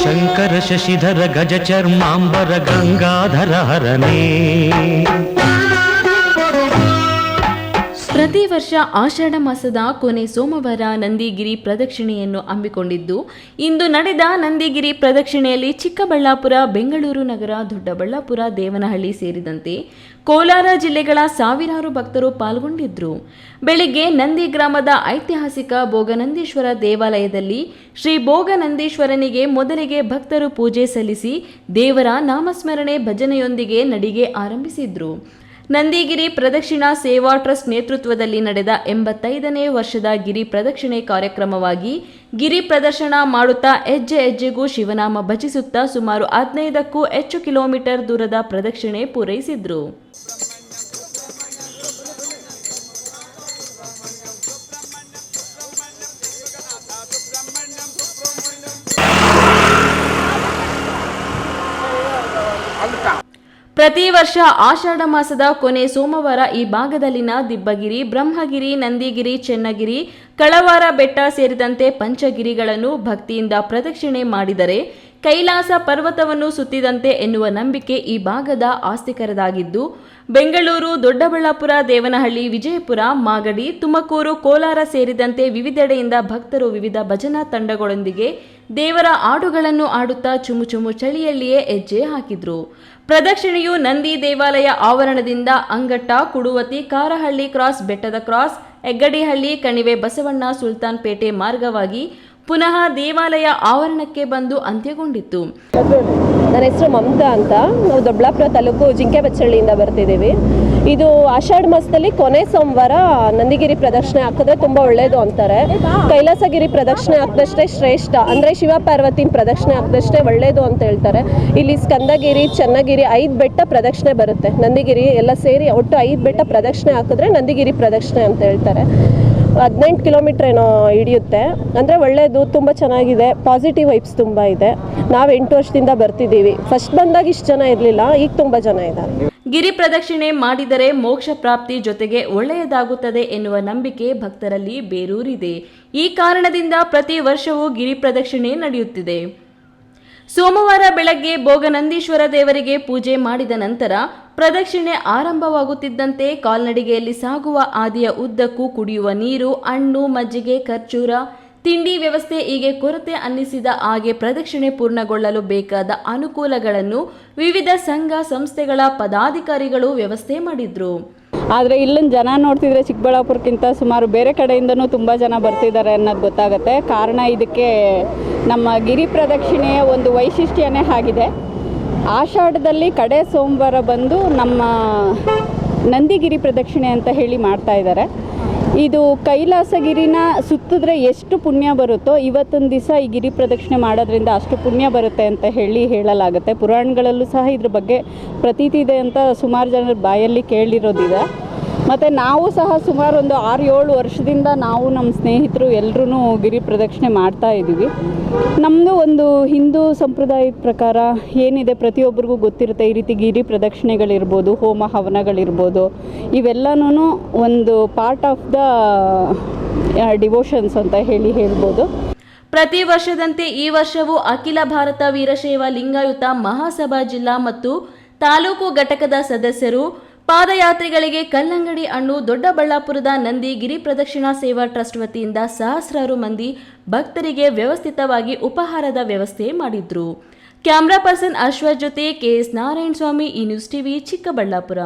శంకర శశిధర గజ చర్మాంబర గంగాధర హరణే ಪ್ರತಿ ವರ್ಷ ಆಷಾಢ ಮಾಸದ ಕೊನೆ ಸೋಮವಾರ ನಂದಿಗಿರಿ ಪ್ರದಕ್ಷಿಣೆಯನ್ನು ಹಮ್ಮಿಕೊಂಡಿದ್ದು, ಇಂದು ನಡೆದ ನಂದಿಗಿರಿ ಪ್ರದಕ್ಷಿಣೆಯಲ್ಲಿ ಚಿಕ್ಕಬಳ್ಳಾಪುರ, ಬೆಂಗಳೂರು ನಗರ, ದೊಡ್ಡಬಳ್ಳಾಪುರ, ದೇವನಹಳ್ಳಿ ಸೇರಿದಂತೆ ಕೋಲಾರ ಜಿಲ್ಲೆಗಳ ಸಾವಿರಾರು ಭಕ್ತರು ಪಾಲ್ಗೊಂಡಿದ್ದರು ಬೆಳಿಗ್ಗೆ ನಂದಿ ಗ್ರಾಮದ ಐತಿಹಾಸಿಕ ಭೋಗನಂದೀಶ್ವರ ದೇವಾಲಯದಲ್ಲಿ ಶ್ರೀ ಭೋಗನಂದೀಶ್ವರನಿಗೆ ಮೊದಲಿಗೆ ಭಕ್ತರು ಪೂಜೆ ಸಲ್ಲಿಸಿ ದೇವರ ನಾಮಸ್ಮರಣೆ ಭಜನೆಯೊಂದಿಗೆ ನಡಿಗೆ ಆರಂಭಿಸಿದ್ರು. ನಂದಿಗಿರಿ ಪ್ರದಕ್ಷಿಣಾ ಸೇವಾ ಟ್ರಸ್ಟ್ ನೇತೃತ್ವದಲ್ಲಿ ನಡೆದ ಎಂಬತ್ತೈದನೇ ವರ್ಷದ ಗಿರಿ ಪ್ರದಕ್ಷಿಣೆ ಕಾರ್ಯಕ್ರಮವಾಗಿ ಗಿರಿ ಪ್ರದರ್ಶನ ಮಾಡುತ್ತಾ ಹೆಜ್ಜೆ ಹೆಜ್ಜೆಗೂ ಶಿವನಾಮ ಭಜಿಸುತ್ತಾ ಸುಮಾರು ಹದಿನೈದಕ್ಕೂ ಹೆಚ್ಚು ಕಿಲೋಮೀಟರ್ ದೂರದ ಪ್ರದಕ್ಷಿಣೆ ಪೂರೈಸಿದ್ರು. ಪ್ರತಿ ವರ್ಷ ಆಷಾಢ ಮಾಸದ ಕೊನೆ ಸೋಮವಾರ ಈ ಭಾಗದಲ್ಲಿನ ದಿಬ್ಬಗಿರಿ, ಬ್ರಹ್ಮಗಿರಿ, ನಂದಿಗಿರಿ, ಚೆನ್ನಗಿರಿ, ಕಳವಾರ, ಬೆಟ್ಟ ಸೇರಿದಂತೆ ಪಂಚಗಿರಿಗಳನ್ನು ಭಕ್ತಿಯಿಂದ ಪ್ರದಕ್ಷಿಣೆ ಮಾಡಿದರೆ ಕೈಲಾಸ ಪರ್ವತವನ್ನು ಸುತ್ತಿದಂತೆ ಎನ್ನುವ ನಂಬಿಕೆ ಈ ಭಾಗದ ಆಸ್ತಿಕರದಾಗಿದ್ದು, ಬೆಂಗಳೂರು, ದೊಡ್ಡಬಳ್ಳಾಪುರ, ದೇವನಹಳ್ಳಿ, ವಿಜಯಪುರ, ಮಾಗಡಿ, ತುಮಕೂರು, ಕೋಲಾರ ಸೇರಿದಂತೆ ವಿವಿಧೆಡೆಯಿಂದ ಭಕ್ತರು ವಿವಿಧ ಭಜನಾ ತಂಡಗಳೊಂದಿಗೆ ದೇವರ ಹಾಡುಗಳನ್ನು ಆಡುತ್ತಾ ಚುಮು ಚುಮು ಚಳಿಯಲ್ಲಿಯೇ ಹೆಜ್ಜೆ ಹಾಕಿದ್ರು. ಪ್ರದಕ್ಷಿಣೆಯು ನಂದಿ ದೇವಾಲಯ ಆವರಣದಿಂದ ಅಂಗಟ್ಟ, ಕುಡುವತಿ, ಕಾರಹಳ್ಳಿ ಕ್ರಾಸ್, ಬೆಟ್ಟದ ಕ್ರಾಸ್, ಹೆಗ್ಗಡಿಹಳ್ಳಿ, ಕಣಿವೆ ಬಸವಣ್ಣ ಸುಲ್ತಾನ್ ಪೇಟೆ ಮಾರ್ಗವಾಗಿ ಪುನಃ ದೇವಾಲಯ ಆವರಣಕ್ಕೆ ಬಂದು ಅಂತ್ಯಗೊಂಡಿತ್ತು. ನನ್ನ ಹೆಸರು ಮಮತಾ ಅಂತ. ನಾವು ದೊಡ್ಡಬಳ್ಳಾಪುರ ತಾಲೂಕು ಜಿಂಕೆ ಬಚ್ಚಳ್ಳಿಯಿಂದ ಬರ್ತಿದ್ದೀವಿ. ಇದು ಆಷಾಢ ಮಾಸದಲ್ಲಿ ಕೊನೆ ಸೋಮವಾರ ನಂದಿಗಿರಿ ಪ್ರದಕ್ಷಿಣೆ ಹಾಕಿದ್ರೆ ತುಂಬ ಒಳ್ಳೆಯದು ಅಂತಾರೆ. ಕೈಲಾಸಗಿರಿ ಪ್ರದಕ್ಷಿಣೆ ಹಾಕಿದಷ್ಟೇ ಶ್ರೇಷ್ಠ. ಅಂದರೆ ಶಿವ ಪಾರ್ವತಿನ ಪ್ರದಕ್ಷಿಣೆ ಹಾಕಿದಷ್ಟೇ ಒಳ್ಳೆಯದು ಅಂತ ಹೇಳ್ತಾರೆ. ಇಲ್ಲಿ ಸ್ಕಂದಗಿರಿ, ಚನ್ನಗಿರಿ ಐದು ಬೆಟ್ಟ ಪ್ರದಕ್ಷಿಣೆ ಬರುತ್ತೆ. ನಂದಿಗಿರಿ ಎಲ್ಲ ಸೇರಿ ಒಟ್ಟು ಐದು ಬೆಟ್ಟ ಪ್ರದಕ್ಷಿಣೆ ಹಾಕಿದ್ರೆ ನಂದಿಗಿರಿ ಪ್ರದಕ್ಷಿಣೆ ಅಂತ ಹೇಳ್ತಾರೆ. ಹದಿನೆಂಟು ಕಿಲೋಮೀಟ್ರ್ ಏನೋ ಹಿಡಿಯುತ್ತೆ. ಅಂದರೆ ಒಳ್ಳೆಯದು ತುಂಬ ಚೆನ್ನಾಗಿದೆ. ಪಾಸಿಟಿವ್ ವೈಬ್ಸ್ ತುಂಬ ಇದೆ. ನಾವು ಎಂಟು ವರ್ಷದಿಂದ ಬರ್ತಿದ್ದೀವಿ. ಫಸ್ಟ್ ಬಂದಾಗ ಇಷ್ಟು ಜನ ಇರಲಿಲ್ಲ, ಈಗ ತುಂಬ ಜನ ಇದ್ದಾರೆ. ಗಿರಿ ಪ್ರದಕ್ಷಿಣೆ ಮಾಡಿದರೆ ಮೋಕ್ಷ ಪ್ರಾಪ್ತಿ ಜೊತೆಗೆ ಒಳ್ಳೆಯದಾಗುತ್ತದೆ ಎನ್ನುವ ನಂಬಿಕೆ ಭಕ್ತರಲ್ಲಿ ಬೇರೂರಿದೆ. ಈ ಕಾರಣದಿಂದ ಪ್ರತಿ ವರ್ಷವೂ ಗಿರಿ ಪ್ರದಕ್ಷಿಣೆ ನಡೆಯುತ್ತಿದೆ. ಸೋಮವಾರ ಬೆಳಗ್ಗೆ ಭೋಗನಂದೀಶ್ವರ ದೇವರಿಗೆ ಪೂಜೆ ಮಾಡಿದ ನಂತರ ಪ್ರದಕ್ಷಿಣೆ ಆರಂಭವಾಗುತ್ತಿದ್ದಂತೆ ಕಾಲ್ನಡಿಗೆಯಲ್ಲಿ ಸಾಗುವ ಹಾದಿಯ ಉದ್ದಕ್ಕೂ ಕುಡಿಯುವ ನೀರು, ಹಣ್ಣು, ಮಜ್ಜಿಗೆ, ಖರ್ಜೂರ, ತಿಂಡಿ ವ್ಯವಸ್ಥೆ ಹೀಗೆ ಕೊರತೆ ಅನ್ನಿಸಿದ ಹಾಗೆ ಪ್ರದಕ್ಷಿಣೆ ಪೂರ್ಣಗೊಳ್ಳಲು ಬೇಕಾದ ಅನುಕೂಲಗಳನ್ನು ವಿವಿಧ ಸಂಘ ಸಂಸ್ಥೆಗಳ ಪದಾಧಿಕಾರಿಗಳು ವ್ಯವಸ್ಥೆ ಮಾಡಿದ್ರು. ಆದರೆ ಇಲ್ಲಿನ ಜನ ನೋಡ್ತಿದ್ರೆ ಚಿಕ್ಕಬಳ್ಳಾಪುರಕ್ಕಿಂತ ಸುಮಾರು ಬೇರೆ ಕಡೆಯಿಂದನೂ ತುಂಬ ಜನ ಬರ್ತಿದ್ದಾರೆ ಅನ್ನೋದು ಗೊತ್ತಾಗುತ್ತೆ. ಕಾರಣ ಇದಕ್ಕೆ ನಮ್ಮ ಗಿರಿ ಪ್ರದಕ್ಷಿಣೆಯ ಒಂದು ವೈಶಿಷ್ಟ್ಯನೇ ಆಗಿದೆ. ಆಷಾಢದಲ್ಲಿ ಕಡೆ ಸೋಮವಾರ ಬಂದು ನಮ್ಮ ನಂದಿಗಿರಿ ಪ್ರದಕ್ಷಿಣೆ ಅಂತ ಹೇಳಿ ಮಾಡ್ತಾ ಇದ್ದಾರೆ. ಇದು ಕೈಲಾಸಗಿರಿನ ಸುತ್ತಿದ್ರೆ ಎಷ್ಟು ಪುಣ್ಯ ಬರುತ್ತೋ ಇವತ್ತೊಂದು ದಿವಸ ಈ ಗಿರಿ ಪ್ರದಕ್ಷಿಣೆ ಮಾಡೋದ್ರಿಂದ ಅಷ್ಟು ಪುಣ್ಯ ಬರುತ್ತೆ ಅಂತ ಹೇಳಿ ಹೇಳಲಾಗುತ್ತೆ. ಪುರಾಣಗಳಲ್ಲೂ ಸಹ ಇದ್ರ ಬಗ್ಗೆ ಪ್ರತೀತಿ ಇದೆ ಅಂತ ಸುಮಾರು ಜನರ ಬಾಯಲ್ಲಿ ಕೇಳಿರೋದಿದೆ. ಮತ್ತು ನಾವು ಸಹ ಸುಮಾರು ಒಂದು ಆರು ಏಳು ವರ್ಷದಿಂದ ನಾವು ನಮ್ಮ ಸ್ನೇಹಿತರು ಎಲ್ಲರೂ ಗಿರಿ ಪ್ರದಕ್ಷಿಣೆ ಮಾಡ್ತಾ ಇದ್ದೀವಿ. ನಮ್ಮದು ಒಂದು ಹಿಂದೂ ಸಂಪ್ರದಾಯದ ಪ್ರಕಾರ ಏನಿದೆ ಪ್ರತಿಯೊಬ್ಬರಿಗೂ ಗೊತ್ತಿರುತ್ತೆ, ಈ ರೀತಿ ಗಿರಿ ಪ್ರದಕ್ಷಿಣೆಗಳಿರ್ಬೋದು, ಹೋಮ ಹವನಗಳಿರ್ಬೋದು ಇವೆಲ್ಲನೂ ಒಂದು ಪಾರ್ಟ್ ಆಫ್ ದ ಡಿವೋಷನ್ಸ್ ಅಂತ ಹೇಳಿ ಹೇಳ್ಬೋದು. ಪ್ರತಿ ವರ್ಷದಂತೆ ಈ ವರ್ಷವೂ ಅಖಿಲ ಭಾರತ ವೀರಶೈವ ಲಿಂಗಾಯುತ ಮಹಾಸಭಾ ಜಿಲ್ಲಾ ಮತ್ತು ತಾಲೂಕು ಘಟಕದ ಸದಸ್ಯರು ಪಾದಯಾತ್ರಿಗಳಿಗೆ ಕಲ್ಲಂಗಡಿ ಹಣ್ಣು, ದೊಡ್ಡಬಳ್ಳಾಪುರದ ನಂದಿ ಗಿರಿ ಪ್ರದಕ್ಷಿಣಾ ಸೇವಾ ಟ್ರಸ್ಟ್ ವತಿಯಿಂದ ಸಹಸ್ರಾರು ಮಂದಿ ಭಕ್ತರಿಗೆ ವ್ಯವಸ್ಥಿತವಾಗಿ ಉಪಹಾರದ ವ್ಯವಸ್ಥೆ ಮಾಡಿದ್ರು. ಕ್ಯಾಮ್ರಾ ಪರ್ಸನ್ ಅಶ್ವಥ್ ಜೊತೆ ಕೆಎಸ್ ನಾರಾಯಣ ಸ್ವಾಮಿ ಈ ನ್ಯೂಸ್ ಟಿವಿ ಚಿಕ್ಕಬಳ್ಳಾಪುರ.